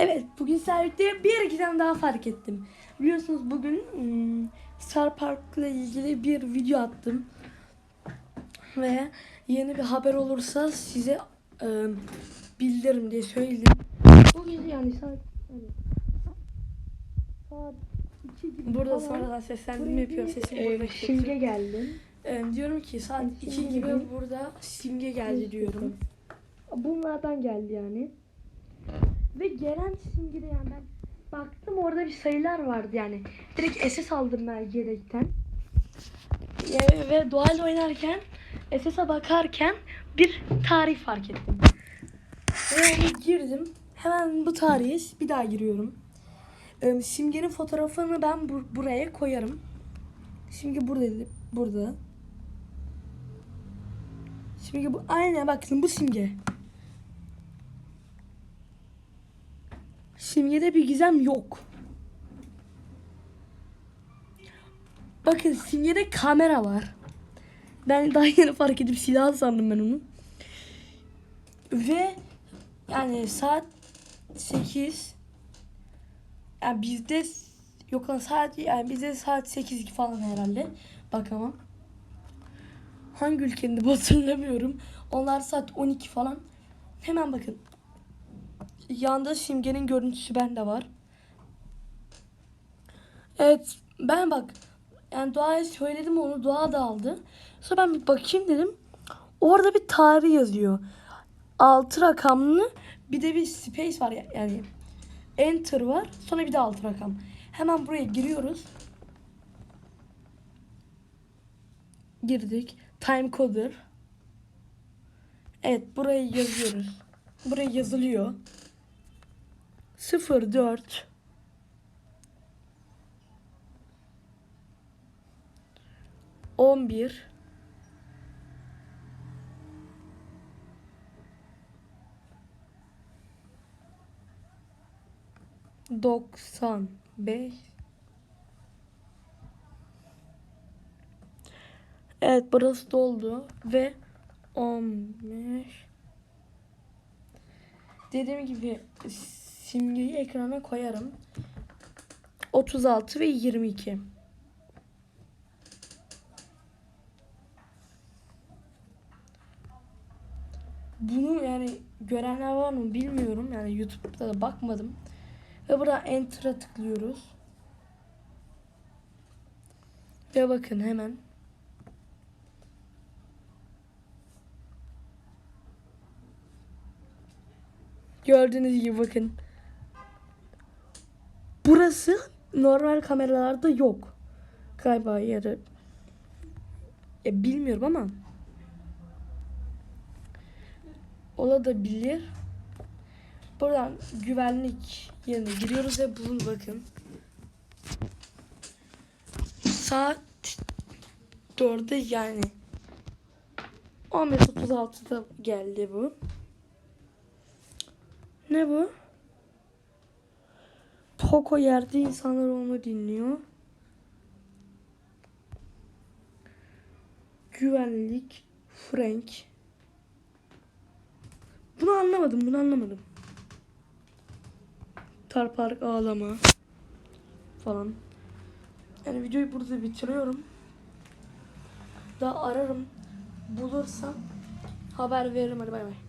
Evet bugün servikte bir iki tane daha fark ettim. Biliyorsunuz bugün ım, Star Park'la ilgili bir video attım. Ve yeni bir haber olursa size ım, bildiririm diye söyledim. Bugün yani saat saat 2 gibi Burada falan sonradan seslendirme bir, Sesimi e, bozmak simge geldim. Em, diyorum ki saat Yani 2 simge gibi burada simge geldi diyorum. Bunlardan geldi yani. Gelen simgede yani ben baktım orada bir sayılar vardı yani. Direkt SS aldım ben yedekten. Ya- Ve doğal oynarken SS'e bakarken bir tarih fark ettim. Ve girdim. Hemen bu tarihe bir daha giriyorum. Ee, simgenin fotoğrafını ben bur- buraya koyarım. Simge burada burada. Simge bu aynen bakın bu simge. Simgede bir gizem yok. Bakın simgede kamera var. Ben daha yeni fark edip silah sandım ben onu. Ve yani saat 8 yani bizde yok lan saat yani bizde saat 8 falan herhalde. Bakamam. Hangi ülkenin de hatırlamıyorum. Onlar saat 12 falan. Hemen bakın. Yanda simgenin görüntüsü bende var. Evet ben bak yani Doğa'ya söyledim onu Doğa da aldı. Sonra ben bir bakayım dedim. Orada bir tarih yazıyor. 6 rakamlı bir de bir space var ya- yani enter var sonra bir de 6 rakam. Hemen buraya giriyoruz. Girdik. Time coder. Evet buraya yazıyoruz. Buraya yazılıyor. 04 11 95 Evet burası doldu ve 15 Dediğim gibi simgeyi ekrana koyarım. 36 ve 22. Bunu yani görenler var mı bilmiyorum. Yani YouTube'da da bakmadım. Ve burada Enter'a tıklıyoruz. Ve bakın hemen. Gördüğünüz gibi bakın. Burası normal kameralarda yok. Galiba ya da ya bilmiyorum ama olabilir. Buradan güvenlik yerine giriyoruz ve bunu bakın. Saat 4'de yani 15.36'da geldi bu. Ne bu? Poco yerde insanlar onu dinliyor. Güvenlik, Frank. Bunu anlamadım, bunu anlamadım. Tarpark ağlama falan. Yani videoyu burada bitiriyorum. Daha ararım. Bulursam haber veririm. Hadi bay bay.